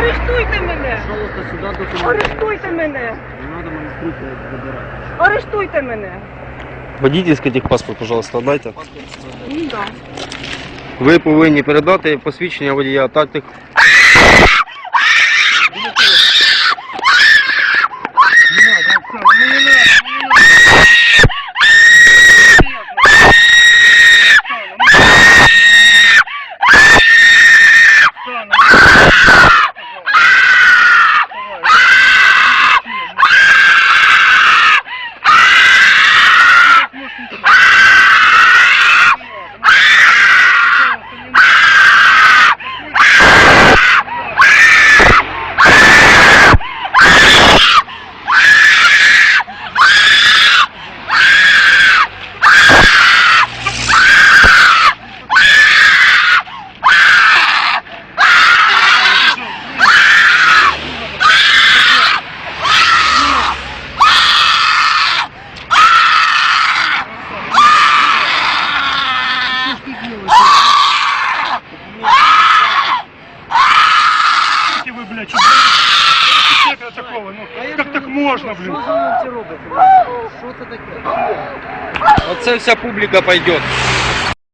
Арештуйте мене! Пожалуйста, сюда документы. Арештуйте мене! Не надо мене з руки забирати. Арештуйте мене! Водительський техпаспорт, пожалуйста, отдайте. Ну да. Ви повинні передати посвідчення водія та тех... вы, блядь, что это такого? Ну, как так можно, блин? Що робите? Що це таке? Оце вся публіка пойде.